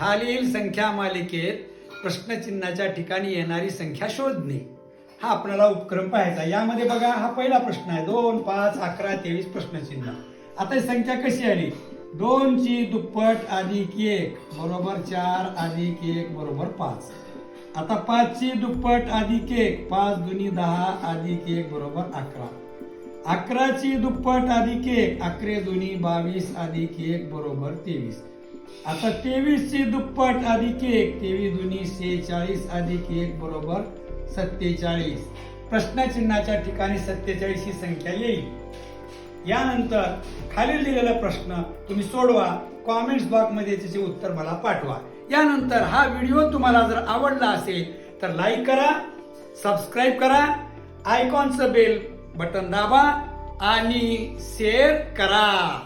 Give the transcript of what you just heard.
खालील संख्या मालिकेत प्रश्नचिन्हाच्या ठिकाणी येणारी संख्या शोधणे. हा आपल्याला उपक्रम पाहायचा यामध्ये बघा हा पहिला प्रश्न आहे. दोन पाच अकरा तेवीस प्रश्नचिन्ह. आता ही संख्या कशी आली? दोनची दुप्पट अधिक एक बरोबर चार अधिक एक बरोबर पाच. आता पाचची दुप्पट अधिक एक पाच दुनी दहा अधिक एक बरोबर अकरा. अकराची दुप्पट अधिक एक अकरे दुनी बावीस अधिक एक बरोबर तेवीस. आता तेवीस ची दुप्पट अधिक एक तेवीस दुनी सेहेचाळीस अधिक एक बरोबर सत्तेचाळीस. प्रश्नचिन्हाच्या ठिकाणी सत्तेचाळीस ही संख्या येईल. यानंतर खालील दिलेला प्रश्न तुम्ही सोडवा कॉमेंट्स बॉक्समध्ये त्याचे उत्तर मला पाठवा. यानंतर हा व्हिडिओ तुम्हाला जर आवडला असेल तर लाईक करा सबस्क्राईब करा आयकॉनचं बेल बटन दाबा आणि शेअर करा.